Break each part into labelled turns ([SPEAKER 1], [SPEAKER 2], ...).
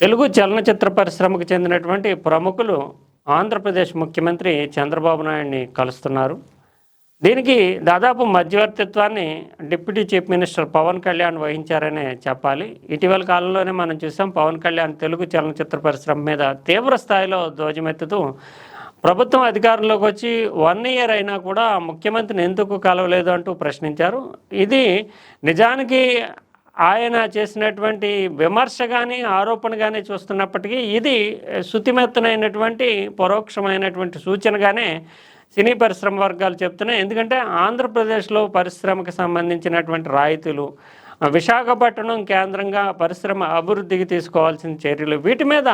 [SPEAKER 1] తెలుగు చలనచిత్ర పరిశ్రమకు చెందినటువంటి ప్రముఖులు ఆంధ్రప్రదేశ్ ముఖ్యమంత్రి చంద్రబాబు నాయుడిని కలుస్తున్నారు. దీనికి దాదాపు మధ్యవర్తిత్వాన్ని deputy chief minister Pawan Kalyan వహించారనే చెప్పాలి. ఇటీవల కాలంలోనే మనం చూసాం పవన్ కళ్యాణ్ తెలుగు చలనచిత్ర పరిశ్రమ మీద తీవ్ర స్థాయిలో ధ్వజమెత్తుతూ ప్రభుత్వం అధికారంలోకి వచ్చి వన్ ఇయర్ అయినా కూడా ముఖ్యమంత్రిని ఎందుకు కలవలేదు అంటూ ప్రశ్నించారు. ఇది నిజానికి ఆయన చేసినటువంటి విమర్శ కానీ ఆరోపణ కానీ చూస్తున్నప్పటికీ ఇది శుతిమెత్తనైనటువంటి పరోక్షమైనటువంటి సూచనగానే సినీ పరిశ్రమ వర్గాలు చెప్తున్నాయి. ఎందుకంటే ఆంధ్రప్రదేశ్లో పరిశ్రమకు సంబంధించినటువంటి రాయితీలు విశాఖపట్నం కేంద్రంగా పరిశ్రమ అభివృద్ధికి తీసుకోవాల్సిన చర్యలు. వీటి మీద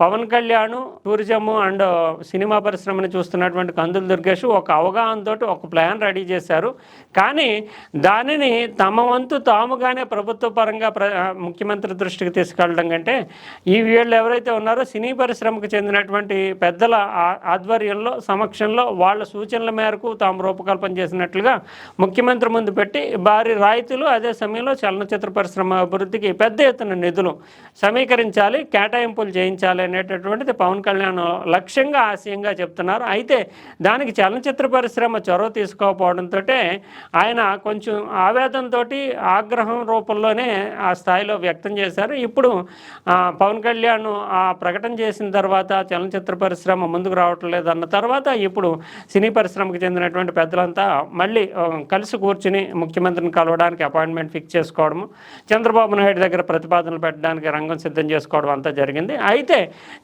[SPEAKER 1] Pawan Kalyan tourism and cinema పరిశ్రమని చూస్తున్నటువంటి కందుల దుర్గేష్ ఒక అవగాహనతో ఒక ప్లాన్ రెడీ చేశారు. కానీ దానిని తమ వంతు తాముగానే ప్రభుత్వ పరంగా ప్ర ముఖ్యమంత్రి దృష్టికి తీసుకెళ్ళడం కంటే ఈ వీళ్ళు ఎవరైతే ఉన్నారో సినీ పరిశ్రమకు చెందినటువంటి పెద్దల ఆ- ఆధ్వర్యంలో సమక్షంలో వాళ్ళ సూచనల మేరకు తాము రూపకల్పన చేసినట్లుగా ముఖ్యమంత్రి ముందు పెట్టి భారీ రాయితీలు అదే సమయంలో చలనచిత్ర పరిశ్రమ అభివృద్ధికి పెద్ద ఎత్తున నిధులు సమీకరించాలి కేటాయింపులు చేయించాలి అనేటటువంటిది పవన్ కళ్యాణ్ లక్ష్యంగా ఆశయంగా చెప్తున్నారు. అయితే దానికి చలనచిత్ర పరిశ్రమ చొరవ తీసుకోకపోవడంతో ఆయన కొంచెం ఆవేదంతో ఆగ్రహం రూపంలోనే ఆ స్థాయిలో వ్యక్తం చేశారు. ఇప్పుడు ఆ, పవన్ కళ్యాణ్ ఆ ప్రకటన చేసిన తర్వాత చలనచిత్ర పరిశ్రమ ముందుకు రావటం లేదన్న తర్వాత ఇప్పుడు సినీ పరిశ్రమకు చెందినటువంటి పెద్దలంతా మళ్ళీ కలిసి కూర్చుని ముఖ్యమంత్రిని కలవడానికి అపాయింట్మెంట్ ఫిక్స్ చేసుకోవడము. చంద్రబాబు నాయుడు దగ్గర ప్రతిపాదనలు పెట్టడానికి రంగం సిద్ధం చేసుకోవడం అంతా జరిగింది. అయితే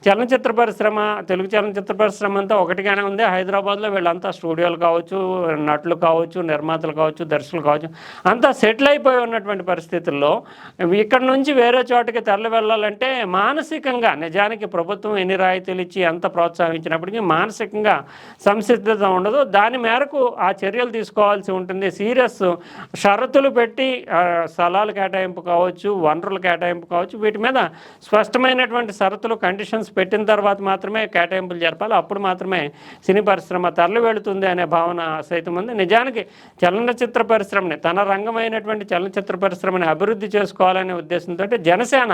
[SPEAKER 1] చలనచిత్ర పరిశ్రమ తెలుగు చలనచిత్ర పరిశ్రమ అంతా ఒకటిగానే ఉంది. హైదరాబాద్లో వీళ్ళంతా స్టూడియోలు కావచ్చు నటులు కావచ్చు నిర్మాతలు కావచ్చు దర్శకులు కావచ్చు అంతా సెటిల్ అయిపోయి ఉన్నటువంటి పరిస్థితుల్లో ఇక్కడ నుంచి వేరే చోటకి తరలి వెళ్ళాలంటే మానసికంగా నిజానికి ప్రభుత్వం ఎన్ని రాయితీలు ఇచ్చి ఎంత ప్రోత్సహించినప్పటికీ మానసికంగా సంసిద్ధత ఉండదు. దాని మేరకు ఆ చర్యలు తీసుకోవాల్సి ఉంటుంది. సీరియస్ షరతులు పెట్టి స్థలాల కేటాయింపు కావచ్చు వనరుల కేటాయింపు కావచ్చు వీటి మీద స్పష్టమైనటువంటి షరతులు కండిషన్స్ పెట్టిన తర్వాత మాత్రమే కేటాయింపులు జరపాలి. అప్పుడు మాత్రమే సినీ పరిశ్రమ తరలి వెళుతుంది అనే భావన సైతం ఉంది. నిజానికి చలనచిత్ర పరిశ్రమని తన రంగమైనటువంటి చలనచిత్ర పరిశ్రమని అభివృద్ధి చేసుకోవాలనే ఉద్దేశంతో జనసేన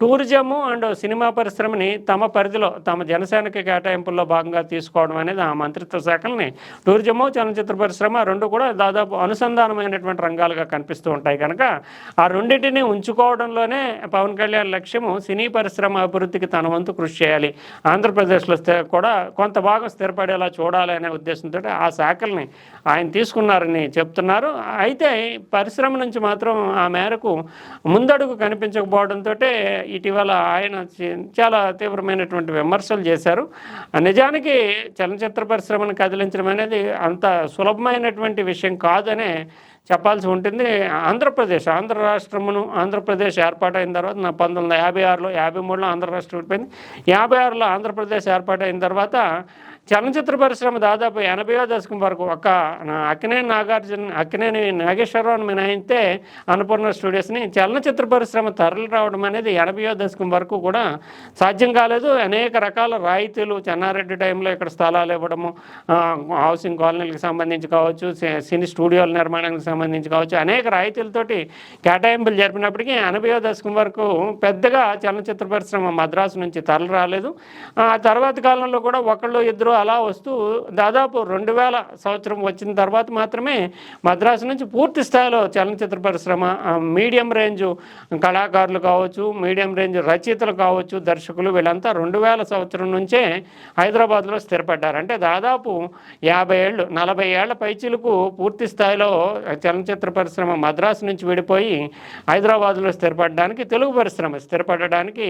[SPEAKER 1] టూరిజము అండ్ సినిమా పరిశ్రమని తమ పరిధిలో తమ జనసేనకి కేటాయింపుల్లో భాగంగా తీసుకోవడం అనేది ఆ మంత్రిత్వ శాఖల్ని టూరిజము చలనచిత్ర పరిశ్రమ రెండు కూడా దాదాపు అనుసంధానమైనటువంటి రంగాలుగా కనిపిస్తూ ఉంటాయి. కనుక ఆ రెండింటిని ఉంచుకోవడంలోనే పవన్ కళ్యాణ్ లక్ష్యము సినీ పరిశ్రమ అభివృద్ధికి తన వంతు కృషి చేయాలి. ఆంధ్రప్రదేశ్లో కూడా కొంత భాగం స్థిరపడేలా చూడాలి అనే ఉద్దేశంతో ఆ శాఖల్ని ఆయన తీసుకున్నారని చెప్తున్నారు. అయితే పరిశ్రమ నుంచి మాత్రం ఆ మేరకు ముందడుగు కనిపించకపోవడంతో ఇటీవల ఆయన చాలా తీవ్రమైనటువంటి విమర్శలు చేశారు. నిజానికి చలనచిత్ర పరిశ్రమను కదిలించడం అనేది అంత సులభమైనటువంటి విషయం కాదనే చెప్పాల్సి ఉంటుంది. ఆంధ్రప్రదేశ్ ఆంధ్ర రాష్ట్రమును ఆంధ్రప్రదేశ్ ఏర్పాటైన తర్వాత నా పంతొమ్మిది వందల యాభై ఆరులో యాభై మూడులో ఆంధ్ర రాష్ట్రం విడిపోయింది. యాభై ఆరులో ఆంధ్రప్రదేశ్ ఏర్పాటైన తర్వాత చలనచిత్ర పరిశ్రమ దాదాపు ఎనభైవ దశకం వరకు ఒక అక్కినేని నాగార్జున అక్కినేని నాగేశ్వరరావుని మినహాయిస్తే అన్నపూర్ణ స్టూడియోస్ని చలనచిత్ర పరిశ్రమ తరలి రావడం అనేది ఎనభైవ దశకం వరకు కూడా సాధ్యం కాలేదు. అనేక రకాల రాయితీలు చెన్నారెడ్డి టైంలో ఇక్కడ స్థలాలు ఇవ్వడము హౌసింగ్ కాలనీలకు సంబంధించి కావచ్చు సి- సినీ స్టూడియోల నిర్మాణానికి సంబంధించి కావచ్చు అనేక రాయితీలతోటి కేటాయింపులు జరిపినప్పటికీ ఎనభైవ దశకం వరకు పెద్దగా చలనచిత్ర పరిశ్రమ మద్రాసు నుంచి తరలి రాలేదు. ఆ తర్వాత కాలంలో కూడా ఒకళ్ళు ఇద్దరు అలా వస్తూ దాదాపు రెండు వేల సంవత్సరం వచ్చిన తర్వాత మాత్రమే మద్రాసు నుంచి పూర్తి స్థాయిలో చలనచిత్ర పరిశ్రమ మీడియం రేంజ్ కళాకారులు కావచ్చు మీడియం రేంజ్ రచయితలు కావచ్చు దర్శకులు వీళ్ళంతా రెండు వేల సంవత్సరం నుంచే హైదరాబాద్లో స్థిరపడ్డారు. అంటే దాదాపు యాభై ఏళ్ళు నలభై ఏళ్ళ పైచీలకు పూర్తి స్థాయిలో చలనచిత్ర పరిశ్రమ మద్రాసు నుంచి విడిపోయి హైదరాబాద్లో స్థిరపడడానికి తెలుగు పరిశ్రమ స్థిరపడడానికి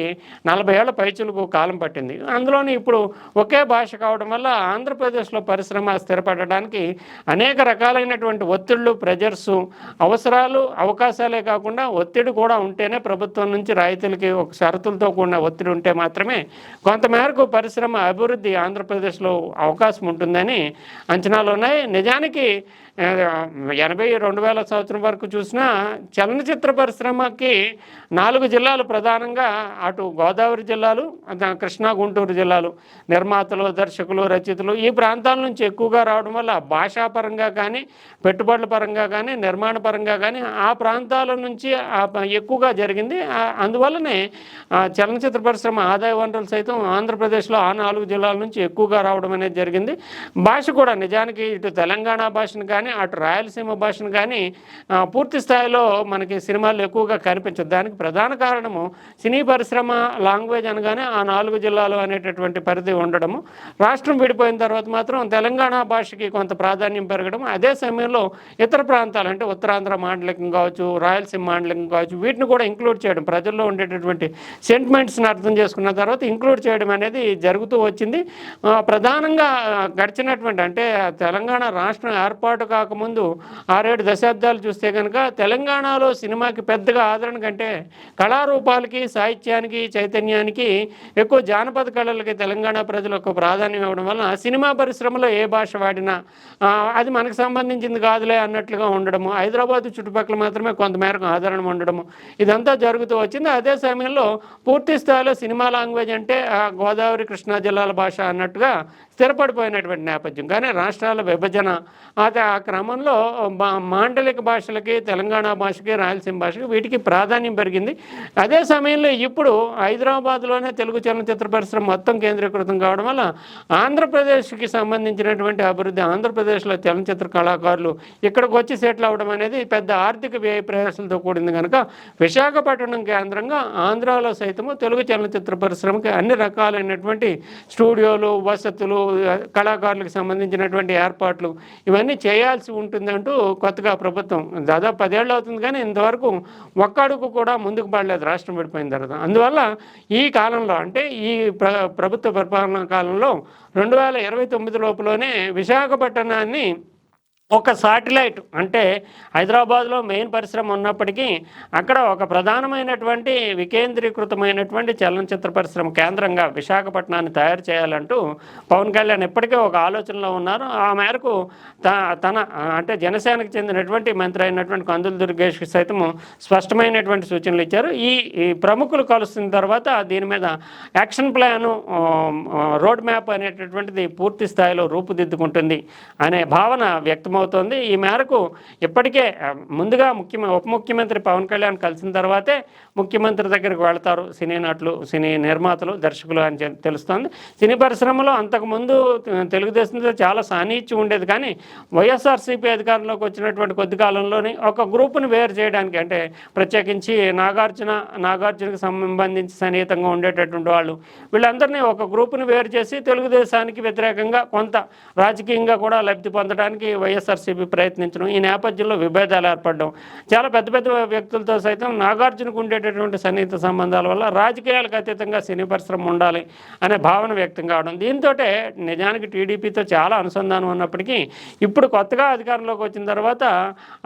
[SPEAKER 1] నలభై ఏళ్ళ పైచీలకు కాలం పట్టింది. అందులోని ఇప్పుడు ఒకే భాష కావడం దానివల్ల ఆంధ్రప్రదేశ్లో పరిశ్రమ స్థిరపడడానికి అనేక రకాలైనటువంటి ఒత్తిళ్ళు ప్రెజర్స్ అవసరాలు అవకాశాలే కాకుండా ఒత్తిడి కూడా ఉంటేనే ప్రభుత్వం నుంచి రాయితీలకి ఒక షరతులతో కూడిన ఒత్తిడి ఉంటే మాత్రమే కొంతమేరకు పరిశ్రమ అభివృద్ధి ఆంధ్రప్రదేశ్లో అవకాశం ఉంటుందని అంచనాలు ఉన్నాయి. నిజానికి ఎనభై రెండు వేల సంవత్సరం వరకు చూసినా చలనచిత్ర పరిశ్రమకి నాలుగు జిల్లాలు ప్రధానంగా అటు గోదావరి జిల్లాలు కృష్ణా గుంటూరు జిల్లాలు నిర్మాతలు దర్శకులు రచయితలు. ఈ ప్రాంతాల నుంచి ఎక్కువగా రావడం వల్ల భాషాపరంగా కానీ పెట్టుబడుల పరంగా కానీ నిర్మాణ పరంగా కానీ ఆ ప్రాంతాల నుంచి ఎక్కువగా జరిగింది. అందువల్లనే ఆ చలనచిత్ర పరిశ్రమ ఆదాయ వనరులు సైతం ఆంధ్రప్రదేశ్లో ఆ నాలుగు జిల్లాల నుంచి ఎక్కువగా రావడం అనేది జరిగింది. భాష కూడా నిజానికి ఇటు తెలంగాణ భాషను కానీ అటు రాయలసీమ భాషను కానీ పూర్తి స్థాయిలో మనకి సినిమాలు ఎక్కువగా కనిపించదు. దానికి ప్రధాన కారణము సినీ పరిశ్రమ లాంగ్వేజ్ అనగానే ఆ నాలుగు జిల్లాలు అనేటటువంటి పరిధి ఉండడము. రాష్ట్రం విడిపోయిన తర్వాత మాత్రం తెలంగాణ భాషకి కొంత ప్రాధాన్యం పెరగడం అదే సమయంలో ఇతర ప్రాంతాలు అంటే ఉత్తరాంధ్ర మాండలికం కావచ్చు రాయలసీమ మాండలికం కావచ్చు వీటిని కూడా ఇంక్లూడ్ చేయడం ప్రజల్లో ఉండేటటువంటి సెంటిమెంట్స్ని అర్థం చేసుకున్న తర్వాత ఇంక్లూడ్ చేయడం అనేది జరుగుతూ వచ్చింది. ప్రధానంగా గడిచినటువంటి అంటే తెలంగాణ రాష్ట్రం ఏర్పాటు కాకముందు ఆరేడు దశాబ్దాలు చూస్తే కనుక తెలంగాణలో సినిమాకి పెద్దగా ఆదరణ కంటే కళారూపాలకి సాహిత్యానికి చైతన్యానికి ఎక్కువ జానపద కళలకి తెలంగాణ ప్రజలకు ప్రాధాన్యం ఇవ్వడం వలన సినిమా పరిశ్రమలో ఏ భాష వాడినా అది మనకు సంబంధించింది కాదులే అన్నట్లుగా ఉండడము. హైదరాబాద్ చుట్టుపక్కల మాత్రమే కొంతమేరకు ఆదరణ ఉండడము. ఇదంతా జరుగుతూ వచ్చింది. అదే సమయంలో పూర్తి స్థాయిలో సినిమా లాంగ్వేజ్ అంటే ఆ, గోదావరి కృష్ణా జిల్లాల భాష అన్నట్టుగా స్థిరపడిపోయినటువంటి నేపథ్యం. కానీ రాష్ట్రాల విభజన అది ఆ క్రమంలో మా- మాండలిక భాషలకి తెలంగాణ భాషకి రాయలసీమ భాషకి వీటికి ప్రాధాన్యం పెరిగింది. అదే సమయంలో ఇప్పుడు హైదరాబాద్లోనే తెలుగు చలనచిత్ర పరిశ్రమ మొత్తం కేంద్రీకృతం కావడం వల్ల ఆంధ్రప్రదేశ్కి సంబంధించినటువంటి అభివృద్ధి ఆంధ్రప్రదేశ్లో చలనచిత్ర కళాకారులు ఇక్కడికి వచ్చి సెటిల్ అవ్వడం అనేది పెద్ద ఆర్థిక వ్యయ ప్రయాసాలతో కూడింది కనుక విశాఖపట్నం కేంద్రంగా ఆంధ్రాలో సైతము తెలుగు చలనచిత్ర పరిశ్రమకి అన్ని రకాలైనటువంటి స్టూడియోలు వసతులు కళాకారులకు సంబంధించినటువంటి ఏర్పాట్లు ఇవన్నీ చేయాల్సి ఉంటుందంటూ కొత్తగా ప్రభుత్వం దాదాపు పదేళ్ళు అవుతుంది కానీ ఇంతవరకు ఒక్క అడుగు కూడా ముందుకు పడలేదు రాష్ట్రం విడిపోయిన తర్వాత. అందువల్ల ఈ కాలంలో అంటే ఈ ప్ర ప్రభుత్వ పరిపాలనా కాలంలో రెండు వేల ఇరవై తొమ్మిది లోపలనే విశాఖపట్నాన్ని ఒక సాటిలైట్ అంటే హైదరాబాద్లో మెయిన్ పరిశ్రమ ఉన్నప్పటికీ అక్కడ ఒక ప్రధానమైనటువంటి వికేంద్రీకృతమైనటువంటి చలనచిత్ర పరిశ్రమ కేంద్రంగా విశాఖపట్నాన్ని తయారు చేయాలంటూ పవన్ కళ్యాణ్ ఇప్పటికే ఒక ఆలోచనలో ఉన్నారు. ఆ మేరకు తన అంటే జనసేనకు చెందినటువంటి మంత్రి అయినటువంటి కందుల దుర్గేష్ సైతము స్పష్టమైనటువంటి సూచనలు ఇచ్చారు. ఈ ప్రముఖులు కలుస్తున్న తర్వాత దీని మీద యాక్షన్ ప్లాను రోడ్ మ్యాప్ అనేటటువంటిది పూర్తి స్థాయిలో రూపుదిద్దుకుంటుంది అనే భావన వ్యక్తం వ్యక్తమవుతోంది ఈ మేరకు ఇప్పటికే ముందుగా ముఖ్య ఉప ముఖ్యమంత్రి పవన్ కళ్యాణ్ కలిసిన తర్వాతే ముఖ్యమంత్రి దగ్గరికి వెళ్తారు సినీ నటులు సినీ నిర్మాతలు దర్శకులు అని తెలుస్తోంది. సినీ పరిశ్రమలో అంతకుముందు తెలుగుదేశంతో చాలా సాన్నిహిత్యం ఉండేది. కానీ వైఎస్ఆర్సీపీ అధికారంలోకి వచ్చినటువంటి కొద్ది కాలంలోనే ఒక గ్రూపును వేరు చేయడానికి అంటే ప్రత్యేకించి నాగార్జున నాగార్జునకు సంబంధించి సన్నిహితంగా ఉండేటటువంటి వాళ్ళు వీళ్ళందరినీ ఒక గ్రూపును వేరు చేసి తెలుగుదేశానికి వ్యతిరేకంగా కొంత రాజకీయంగా కూడా లబ్ధి పొందడానికి వైఎస్ఆర్సీపీ ప్రయత్నించడం. ఈ నేపథ్యంలో విభేదాలు ఏర్పడడం. చాలా పెద్ద పెద్ద వ్యక్తులతో సైతం నాగార్జునకు ఉండేటటువంటి సన్నిహిత సంబంధాల వల్ల రాజకీయాలకు అతీతంగా సినీ పరిశ్రమ ఉండాలి అనే భావన వ్యక్తం కావడం. దీంతో నిజానికి టీడీపీతో చాలా అనుసంధానం ఉన్నప్పటికీ ఇప్పుడు కొత్తగా అధికారంలోకి వచ్చిన తర్వాత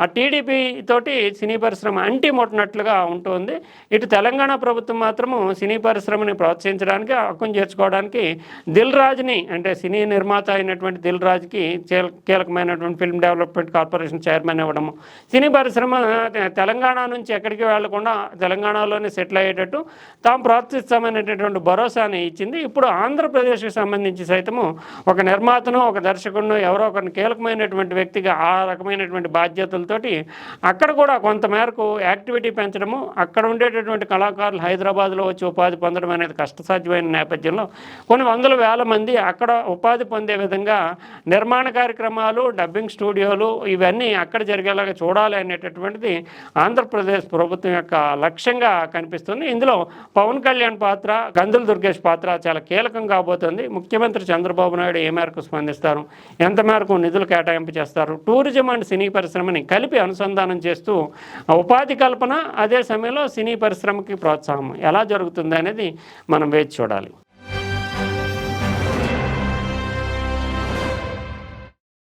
[SPEAKER 1] ఆ టీడీపీ తోటి సినీ పరిశ్రమ అంటి ముట్టినట్లుగా ఉంటుంది. ఇటు తెలంగాణ ప్రభుత్వం మాత్రము సినీ పరిశ్రమని ప్రోత్సహించడానికి హక్కును చేర్చుకోవడానికి దిల్ రాజుని అంటే సినీ నిర్మాత అయినటువంటి దిల్ రాజుకి కీలకమైనటువంటి ఫిల్మ్ డెవలప్మెంట్ కార్పొరేషన్ చైర్మన్ ఇవ్వడము. సినీ పరిశ్రమ తెలంగాణ నుంచి ఎక్కడికి వెళ్ళకుండా తెలంగాణలోనే సెటిల్ అయ్యేటట్టు తాము ప్రోత్సహిస్తామనేటటువంటి భరోసాని ఇచ్చింది. ఇప్పుడు ఆంధ్రప్రదేశ్కి సంబంధించి సైతము ఒక నిర్మాతను ఒక దర్శకుడును ఎవరో ఒకరిని కీలకమైనటువంటి వ్యక్తిగా ఆ రకమైనటువంటి బాధ్యతలతోటి అక్కడ కూడా కొంత మేరకు యాక్టివిటీ పెంచడము అక్కడ ఉండేటటువంటి కళాకారులు హైదరాబాద్లో వచ్చి ఉపాధి పొందడం అనేది కష్టసాధ్యమైన నేపథ్యంలో కొన్ని వందల వేల మంది అక్కడ ఉపాధి పొందే విధంగా నిర్మాణ కార్యక్రమాలు డబ్బింగ్ స్టూడియోలు ఇవన్నీ అక్కడ జరిగేలాగా చూడాలి అనేటటువంటిది ఆంధ్రప్రదేశ్ ప్రభుత్వం యొక్క లక్ష్యంగా కనిపిస్తుంది. ఇందులో పవన్ కళ్యాణ్ పాత్ర గందుల దుర్గేష్ పాత్ర చాలా కీలకం కాబోతుంది. ముఖ్యమంత్రి చంద్రబాబు నాయుడు ఏ మేరకు స్పందిస్తారు? ఎంత మేరకు నిధులు కేటాయింపు చేస్తారు? టూరిజం అండ్ సినీ పరిశ్రమని కలిపి అనుసంధానం చేస్తూ ఉపాధి కల్పన అదే సమయంలో సినీ పరిశ్రమకి ప్రోత్సాహం ఎలా జరుగుతుంది అనేది మనం వేచి చూడాలి.